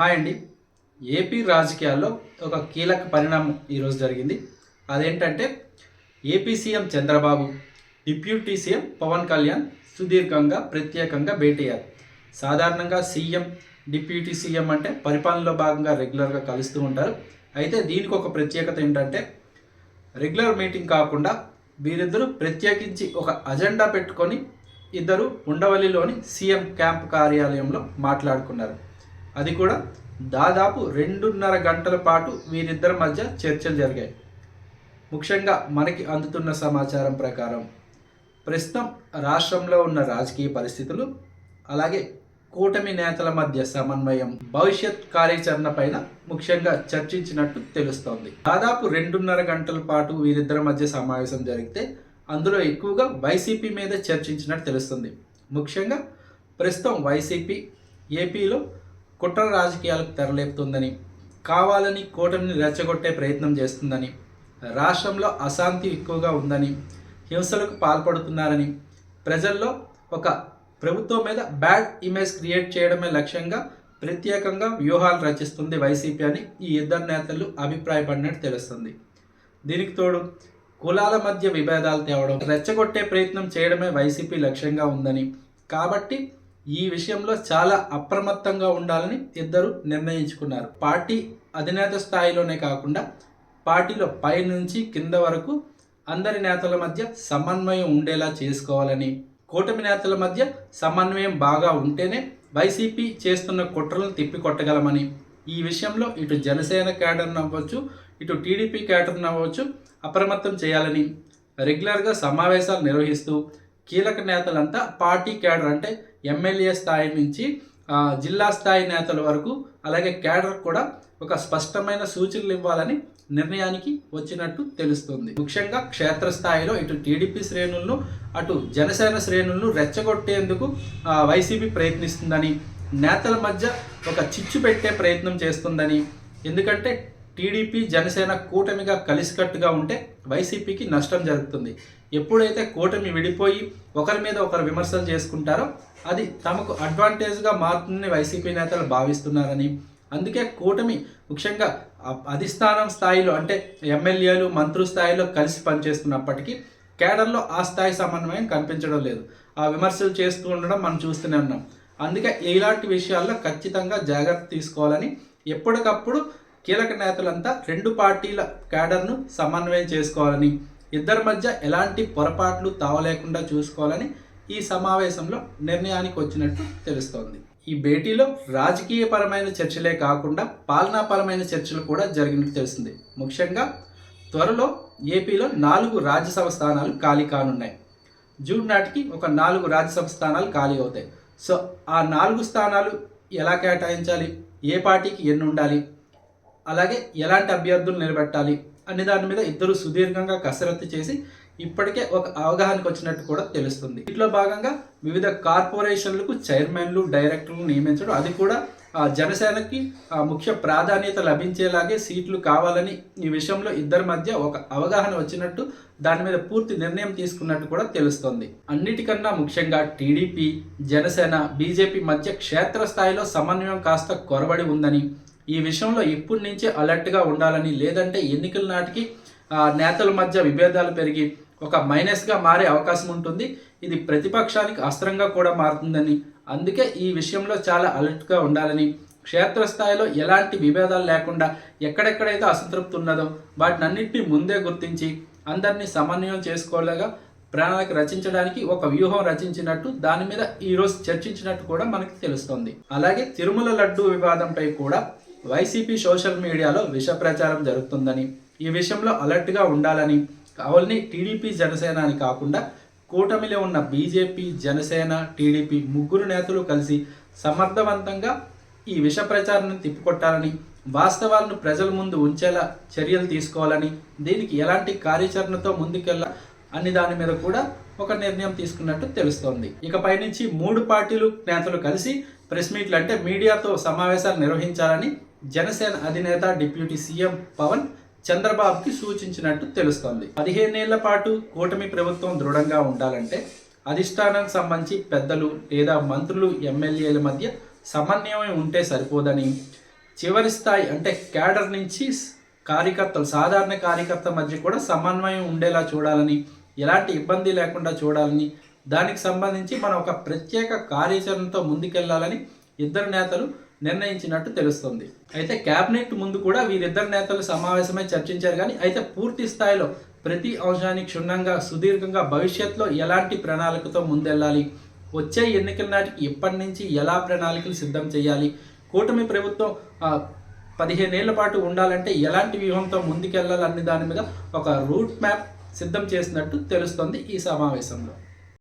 Hi అండి. AP రాజకీయాల్లో ఒక కీలక పరిణామం ఈరోజు జరిగింది. అదేంటంటే AP CM Chandrababu deputy CM Pawan Kalyan సుదీర్ఘంగా ప్రత్యేకంగా భేటీ అయ్యారు సాధారణంగా సీఎం డిప్యూటీ సీఎం అంటే పరిపాలనలో భాగంగా రెగ్యులర్గా కలుస్తూ ఉంటారు. అయితే దీనికి ఒక ప్రత్యేకత ఏంటంటే రెగ్యులర్ మీటింగ్ కాకుండా వీరిద్దరూ ప్రత్యేకించి ఒక అజెండా పెట్టుకొని ఇద్దరు ఉండవల్లిలోని సీఎం క్యాంప్ కార్యాలయంలో మాట్లాడుకున్నారు. అది కూడా దాదాపు రెండున్నర గంటల పాటు వీరిద్దరి మధ్య చర్చలు జరిగాయి. ముఖ్యంగా మనకి అందుతున్న సమాచారం ప్రకారం ప్రస్తుతం రాష్ట్రంలో ఉన్న రాజకీయ పరిస్థితులు అలాగే కూటమి నేతల మధ్య సమన్వయం భవిష్యత్ కార్యాచరణ పైన ముఖ్యంగా చర్చించినట్టు తెలుస్తోంది. దాదాపు రెండున్నర గంటల పాటు వీరిద్దరి మధ్య సమావేశం జరిగితే అందులో ఎక్కువగా వైసీపీ మీద చర్చించినట్టు తెలుస్తుంది. ముఖ్యంగా ప్రస్తుతం వైసీపీ ఏపీలో కుట్ర రాజకీయాలకు తెరలేపుతుందని కావాలని కూటమిని రెచ్చగొట్టే ప్రయత్నం చేస్తుందని రాష్ట్రంలో అశాంతి ఎక్కువగా ఉందని హింసలకు పాల్పడుతున్నారని ప్రజల్లో ఒక ప్రభుత్వం మీద బ్యాడ్ ఇమేజ్ క్రియేట్ చేయడమే లక్ష్యంగా ప్రత్యేకంగా వ్యూహాలు రచిస్తుంది వైసీపీ అని ఈ ఇద్దరు నేతలు అభిప్రాయపడినట్టు తెలుస్తుంది. దీనికి తోడు కులాల మధ్య విభేదాలు తేవడం రెచ్చగొట్టే ప్రయత్నం చేయడమే వైసీపీ లక్ష్యంగా ఉందని కాబట్టి ఈ విషయంలో చాలా అప్రమత్తంగా ఉండాలని ఇద్దరు నిర్ణయించుకున్నారు. పార్టీ అధినేత స్థాయిలోనే కాకుండా పార్టీలో పై నుంచి కింద వరకు అందరి నేతల మధ్య సమన్వయం ఉండేలా చేసుకోవాలని కూటమి నేతల మధ్య సమన్వయం బాగా ఉంటేనే వైసీపీ చేస్తున్న కుట్రలను తిప్పికొట్టగలమని ఈ విషయంలో ఇటు జనసేన క్యాడర్ను అవ్వచ్చు ఇటు టీడీపీ క్యాడర్ను అవ్వచ్చు అప్రమత్తం చేయాలని రెగ్యులర్గా సమావేశాలు నిర్వహిస్తూ కీలక నేతలంతా పార్టీ క్యాడర్ అంటే ఎమ్మెల్యే స్థాయి నుంచి జిల్లా స్థాయి నేతల వరకు అలాగే కేడర్ కూడా ఒక స్పష్టమైన సూచనలు ఇవ్వాలని నిర్ణయానికి వచ్చినట్టు తెలుస్తుంది. ముఖ్యంగా క్షేత్రస్థాయిలో ఇటు టీడీపీ శ్రేణులను అటు జనసేన శ్రేణులను రెచ్చగొట్టేందుకు వైసీపీ ప్రయత్నిస్తుందని నేతల మధ్య ఒక చిచ్చు పెట్టే ప్రయత్నం చేస్తుందని ఎందుకంటే టీడీపీ జనసేన కూటమిగా కలిసికట్టుగా ఉంటే వైసీపీకి నష్టం జరుగుతుంది. ఎప్పుడైతే కూటమి విడిపోయి ఒకరి మీద ఒకరు విమర్శలు చేసుకుంటారో అది తమకు అడ్వాంటేజ్గా మారుతుందని వైసీపీ నేతలు భావిస్తున్నారని. అందుకే కూటమి ముఖ్యంగా అధిష్టానం స్థాయిలో అంటే ఎమ్మెల్యేలు మంత్రుల స్థాయిలో కలిసి పనిచేస్తున్నప్పటికీ కేడర్లో ఆ స్థాయి సమన్వయం కనిపించడం లేదు. ఆ విమర్శలు చేస్తూ ఉండడం మనం చూస్తూనే ఉన్నాం. అందుకే ఇలాంటి విషయాల్లో ఖచ్చితంగా జాగ్రత్త తీసుకోవాలని ఎప్పటికప్పుడు కీలక నేతలంతా రెండు పార్టీల క్యాడర్ను సమన్వయం చేసుకోవాలని ఇద్దరి మధ్య ఎలాంటి పొరపాట్లు తావలేకుండా చూసుకోవాలని ఈ సమావేశంలో నిర్ణయానికి వచ్చినట్టు తెలుస్తోంది. ఈ భేటీలో రాజకీయపరమైన చర్చలే కాకుండా పాలనాపరమైన చర్చలు కూడా జరిగినట్టు తెలిసింది. ముఖ్యంగా త్వరలో ఏపీలో నాలుగు రాజ్యసభ స్థానాలు ఖాళీ కానున్నాయి. జూన్ నాటికి ఒక నాలుగు రాజ్యసభ స్థానాలు ఖాళీ అవుతాయి. సో ఆ నాలుగు స్థానాలు ఎలా కేటాయించాలి? ఏ పార్టీకి ఎన్ని ఉండాలి అలాగే ఎలాంటి అభ్యర్థులు నిలబెట్టాలి? అనే దాని మీద ఇద్దరు సుదీర్ఘంగా కసరత్తు చేసి ఇప్పటికే ఒక అవగాహనకు వచ్చినట్టు కూడా తెలుస్తుంది. వీటిలో భాగంగా వివిధ కార్పొరేషన్లకు చైర్మన్లు డైరెక్టర్లు నియమించడం అది కూడా ఆ, జనసేనకి ముఖ్య ప్రాధాన్యత లభించేలాగే సీట్లు కావాలని ఈ విషయంలో ఇద్దరి మధ్య ఒక అవగాహన వచ్చినట్టు దాని మీద పూర్తి నిర్ణయం తీసుకున్నట్టు కూడా తెలుస్తోంది. అన్నిటికన్నా ముఖ్యంగా టీడీపీ జనసేన బీజేపీ మధ్య క్షేత్రస్థాయిలో సమన్వయం కాస్త కొరబడి ఉందని ఈ విషయంలో ఇప్పటి నుంచే అలర్ట్గా ఉండాలని లేదంటే ఎన్నికల నాటికి నేతల మధ్య విభేదాలు పెరిగి ఒక మైనస్గా మారే అవకాశం ఉంటుంది. ఇది ప్రతిపక్షానికి అస్త్రంగా కూడా మారుతుందని. అందుకే ఈ విషయంలో చాలా అలర్ట్గా ఉండాలని. క్షేత్రస్థాయిలో ఎలాంటి విభేదాలు లేకుండా ఎక్కడెక్కడైతే అసంతృప్తి ఉన్నదో వాటిని అన్నింటినీ ముందే గుర్తించి అందరినీ సమన్వయం చేసుకోలేగా ప్రణాళిక రచించడానికి ఒక వ్యూహం రచించినట్టు దాని మీద ఈరోజు చర్చించినట్టు కూడా మనకి తెలుస్తోంది. అలాగే తిరుమల లడ్డు వివాదంపై కూడా వైసీపీ సోషల్ మీడియాలో విష ప్రచారం జరుగుతుందని ఈ విషయంలో అలర్ట్గా ఉండాలని కావాలని టీడీపీ జనసేన అని కాకుండా కూటమిలో ఉన్న బీజేపీ జనసేన టీడీపీ ముగ్గురు నేతలు కలిసి సమర్థవంతంగా ఈ విష ప్రచారాన్ని తిప్పికొట్టాలని వాస్తవాలను ప్రజల ముందు ఉంచేలా చర్యలు తీసుకోవాలని దీనికి ఎలాంటి కార్యాచరణతో ముందుకెళ్ళ అన్ని దాని మీద కూడా ఒక నిర్ణయం తీసుకున్నట్టు తెలుస్తోంది. ఇకపై నుంచి మూడు పార్టీలు నేతలు కలిసి ప్రెస్ మీట్లు అంటే మీడియాతో సమావేశాలు నిర్వహించాలని జనసేన అధినేత డిప్యూటీ సీఎం పవన్ చంద్రబాబుకి సూచించినట్టు తెలుస్తోంది. పదిహేనేళ్ళ పాటు కూటమి ప్రభుత్వం దృఢంగా ఉండాలంటే అధిష్టానానికి సంబంధించి పెద్దలు లేదా మంత్రులు ఎమ్మెల్యేల మధ్య సమన్వయం ఉంటే సరిపోదని చివరి స్థాయి అంటే క్యాడర్ నుంచి కార్యకర్తలు సాధారణ కార్యకర్త మధ్య కూడా సమన్వయం ఉండేలా చూడాలని ఎలాంటి ఇబ్బంది లేకుండా చూడాలని దానికి సంబంధించి మనం ఒక ప్రత్యేక కార్యాచరణతో ముందుకెళ్ళాలని ఇద్దరు నేతలు నిర్ణయించినట్టు తెలుస్తుంది. అయితే కేబినెట్ ముందు కూడా వీరిద్దరు నేతలు సమావేశమై చర్చించారు కానీ అయితే పూర్తి స్థాయిలో ప్రతి అంశానికి క్షుణ్ణంగా సుదీర్ఘంగా భవిష్యత్తులో ఎలాంటి ప్రణాళికతో ముందెళ్ళాలి? వచ్చే ఎన్నికల నాటికి ఇప్పటి నుంచి ఎలా ప్రణాళికలు సిద్ధం చేయాలి? కూటమి ప్రభుత్వం పదిహేనేళ్ళ పాటు ఉండాలంటే ఎలాంటి వ్యూహంతో ముందుకెళ్ళాలనే దాని మీద ఒక రూట్ మ్యాప్ సిద్ధం చేసినట్టు తెలుస్తుంది ఈ సమావేశంలో.